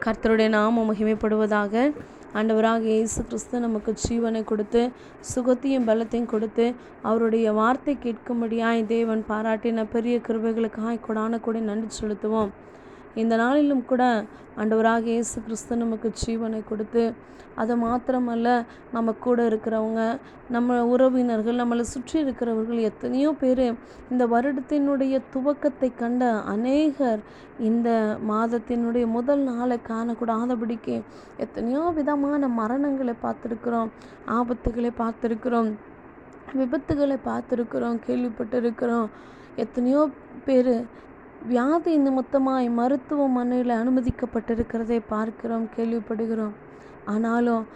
கர்த்தருடைய நாமம் மகிமைப்படுவதாக ஆண்டவராக இயேசு கிறிஸ்து நமக்கு ஜீவனை கொடுத்து சுகத்தையும் பலத்தையும் கொடுத்து அவருடைய வார்த்தை கேட்கும்படியாய் தேவன் பாராட்டின பெரிய கிருபைகளுக்காக கொடான கூட நன்றி செலுத்துவோம். இந்த நாளிலும் கூட ஆண்டவராக இயேசு கிறிஸ்து நமக்கு ஜீவனை கொடுத்து அது மாத்திரமல்ல நம்ம கூட இருக்கிறவங்க நம்ம உறவினர்கள் நம்மளை சுற்றி இருக்கிறவர்கள் எத்தனையோ பேர் இந்த வருடத்தினுடைய துவக்கத்தை கண்ட அநேகர் இந்த மாதத்தினுடைய முதல் நாளை காணக்கூடாதபடிக்கு எத்தனையோ விதமான மரணங்களை பார்த்துருக்குறோம் ஆபத்துகளை பார்த்துருக்குறோம் விபத்துகளை பார்த்துருக்குறோம் கேள்விப்பட்டிருக்கிறோம். எத்தனையோ பேர் வியாதி நிமித்தமாய் மருத்துவமனையில் அனுமதிக்கப்பட்டிருக்கிறதை பார்க்கிறோம் கேள்விப்படுகிறோம். ஆனாலும்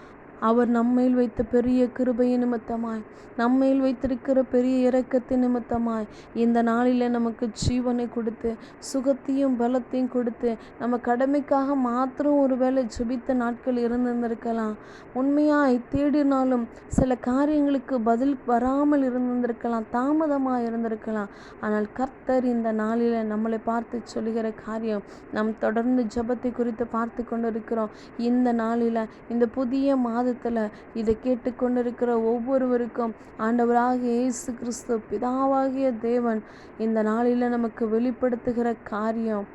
அவர் நம்மேல் வைத்த பெரிய கிருபையின் நிமித்தமாய் நம்மேல் வைத்திருக்கிற பெரிய இறக்கத்தின் நிமித்தமாய் இந்த நாளில் நமக்கு ஜீவனை கொடுத்து சுகத்தையும் பலத்தையும் கொடுத்து நம்ம கடமைக்காக மாத்திரம் ஒரு வேளை ஜெபித்த நாட்கள் இருந்திருந்திருக்கலாம். உண்மையாய் தேடினாலும் சில காரியங்களுக்கு பதில் வராமல் இருந்திருந்திருக்கலாம் தாமதமாக இருந்திருக்கலாம். ஆனால் கர்த்தர் இந்த நாளில் நம்மளை பார்த்து சொல்லுகிற காரியம் நம் தொடர்ந்து ஜெபத்தை குறித்து பார்த்து கொண்டு இருக்கிறோம் இந்த நாளில் இந்த புதிய மாதத்தில் இதை கேட்டுக்கொண்டிருக்கிற ஒவ்வொருவருக்கும் ஆண்டவராக இயேசு கிறிஸ்து பிதாவாகிய தேவன் இந்த நாளில் நமக்கு வெளிப்படுத்துகிற காரியம்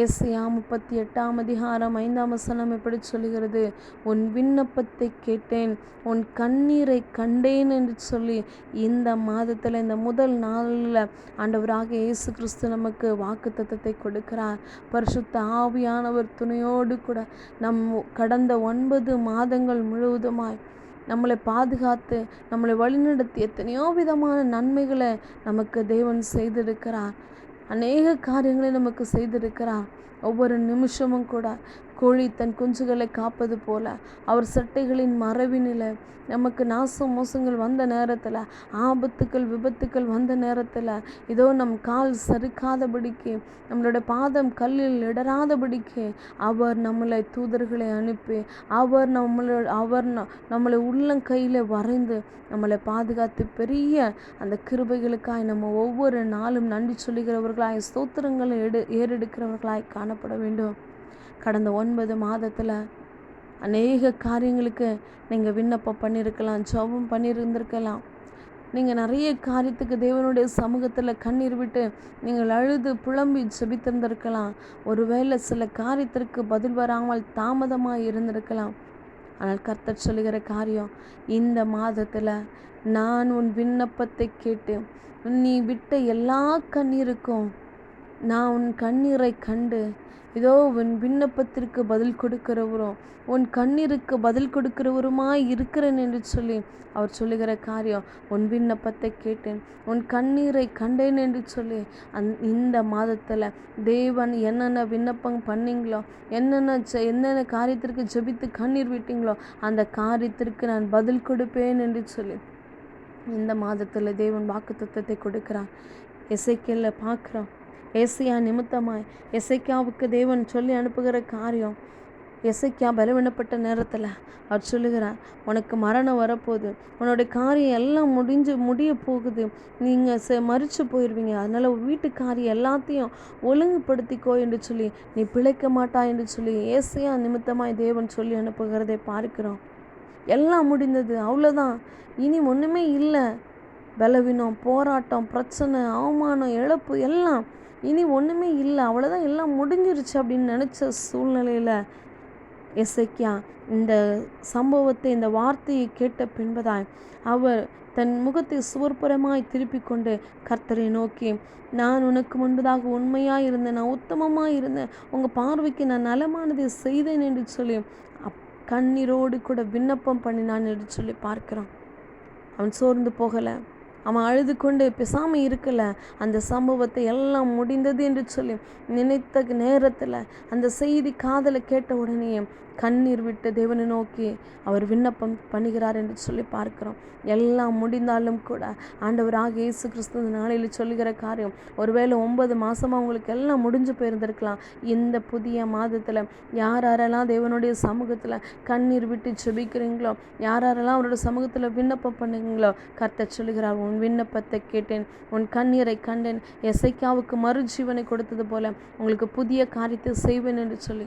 ஏசையா முப்பத்தி எட்டாம் அதிகாரம் ஐந்தாம் வசனம் எப்படி சொல்லுகிறது? உன் விண்ணப்பத்தை கேட்டேன் உன் கண்ணீரை கண்டேன் என்று சொல்லி இந்த மாதத்தில் இந்த முதல் நாளில் ஆண்டவராக இயேசு கிறிஸ்து நமக்கு வாக்கு தத்தத்தை கொடுக்கிறார். பரிசுத்த ஆவியானவர் துணையோடு கூட நம் கடந்த ஒன்பது மாதங்கள் முழுவதுமாய் நம்மளை பாதுகாத்து நம்மளை வழிநடத்தி எத்தனையோ விதமான நன்மைகளை நமக்கு தேவன் செய்திருக்கிறார். அநேக காரியங்களை நமக்கு செய்திருக்கிறார் ஒவ்வொரு நிமிஷமும் கூட கோழி தன் குஞ்சுகளை காப்பது போல அவர் சட்டைகளின் மறைவினில் நமக்கு நாச மோசங்கள் வந்த நேரத்தில் ஆபத்துக்கள் விபத்துக்கள் வந்த நேரத்தில் இதோ நம் கால் சறுக்காதபடிக்கு நம்மளோட பாதம் கல்லில் இடராதபடிக்கு அவர் நம்மளை தூதர்களை அனுப்பி அவர் நம்மளை அவர் நம்மளை உள்ளங்கையில் வரைந்து நம்மளை பாதுகாத்து பெரிய அந்த கிருபைகளுக்காய் நம்ம ஒவ்வொரு நாளும் நன்றி சொல்லுகிறவர்களாய் ஸ்தோத்திரங்களை எடு ஏறெடுக்கிறவர்களாய் காணப்பட வேண்டும். கடந்த ஒன்பது மாதத்தில் அநேக காரியங்களுக்கு நீங்கள் விண்ணப்பம் பண்ணியிருக்கலாம் ஜபம் பண்ணியிருந்திருக்கலாம் நீங்கள் நிறைய காரியத்துக்கு தேவனுடைய சமூகத்தில் கண்ணீர் விட்டு நீங்கள் அழுது புலம்பி ஜபித்திருந்திருக்கலாம். ஒருவேளை சில காரியத்திற்கு பதில் வராமல் தாமதமாக இருந்திருக்கலாம். ஆனால் கர்த்தர் சொல்லுகிற காரியம் இந்த மாதத்தில் நான் உன் விண்ணப்பத்தை கேட்டு நீ விட்ட எல்லா கண்ணீருக்கும் நான் உன் கண்ணீரை கண்டு இதோ உன் விண்ணப்பத்திற்கு பதில் கொடுக்கிறவரும் உன் கண்ணீருக்கு பதில் கொடுக்கிறவருமாய் இருக்கிறேன் என்று சொல்லி அவர் சொல்லுகிற காரியம் உன் விண்ணப்பத்தை கேட்டேன் உன் கண்ணீரை கண்டேன் என்று சொல்லி அந் இந்த மாதத்தில் தேவன் என்னென்ன விண்ணப்பம் பண்ணீங்களோ என்னென்ன என்னென்ன காரியத்திற்கு ஜெபித்து கண்ணீர் விட்டீங்களோ அந்த காரியத்திற்கு நான் பதில் கொடுப்பேன் என்று சொல்லி இந்த மாதத்தில் தேவன் வாக்கு தத்துவத்தை கொடுக்கிறார். இசைக்கல்ல பார்க்குறோம். ஏசியா நிமித்தமாய் எசைக்காவுக்கு தேவன் சொல்லி அனுப்புகிற காரியம். எசைக்கா பலவீனப்பட்ட நேரத்தில் அவர் சொல்லுகிறார் உனக்கு மரணம் வரப்போகுது. உன்னோட காரியம் எல்லாம் முடிஞ்சு முடிய போகுது. நீங்கள் ச மறித்து போயிடுவீங்க அதனால் வீட்டு காரியம் எல்லாத்தையும் ஒழுங்குபடுத்திக்கோ என்று சொல்லி நீ பிழைக்க மாட்டா என்று சொல்லி ஏசையா நிமித்தமாய் தேவன் சொல்லி அனுப்புகிறதை பார்க்கிறோம். எல்லாம் முடிந்தது. அவ்வளோதான் இனி ஒன்றுமே இல்லை. பலவீனம் போராட்டம் பிரச்சனை அவமானம் இழப்பு எல்லாம் இனி ஒன்றுமே இல்லை அவ்வளோதான் எல்லாம் முடிஞ்சிருச்சு அப்படின்னு நினச்ச சூழ்நிலையில் எசைக்கியா இந்த சம்பவத்தை இந்த வார்த்தையை கேட்ட பின்பதாய் அவர் தன் முகத்தை சுவர்புறமாய் திருப்பி கொண்டு கர்த்தரை நோக்கி நான் உனக்கு முன்பதாக உண்மையாக இருந்தேன் நான் உத்தமமாக இருந்தேன். உங்கள் பார்வைக்கு நான் நலமானதை செய்தேன் என்று சொல்லி அப் கண்ணீரோடு கூட விண்ணப்பம் பண்ணினான் என்று சொல்லி பார்க்குறான். அவன் சோர்ந்து போகலை. அவன் அழுது கொண்டு பேசாமல் இருக்கல. அந்த சம்பவத்தை எல்லாம் முடிந்தது என்று சொல்லி நினைத்த நேரத்தில் அந்த செய்தி காதலை கேட்ட உடனே கண்ணீர் விட்டு தேவனை நோக்கி அவர் விண்ணப்பம் பண்ணுகிறார் என்று சொல்லி பார்க்கிறோம். எல்லாம் முடிந்தாலும் கூட ஆண்டவராக இயேசு கிறிஸ்து நாளையில் சொல்லுகிற காரியம் ஒருவேளை ஒன்பது மாதமாக அவங்களுக்கு எல்லாம் முடிஞ்சு போயிருந்திருக்கலாம். இந்த புதிய மாதத்தில் யார் யாரெல்லாம் தேவனுடைய சமூகத்தில் கண்ணீர் விட்டு செபிக்கிறீங்களோ யார் யாரெல்லாம் அவரோட சமூகத்தில் விண்ணப்பம் பண்ணுங்களோ கர்த்த சொல்லுகிறார் உன் விண்ணப்பத்தை கேட்டேன் உன் கண்ணீரை கண்டேன். எசைக்காவுக்கு மறுஜீவனை கொடுத்தது போல உங்களுக்கு புதிய காரியத்தை செய்வேன் என்று சொல்லி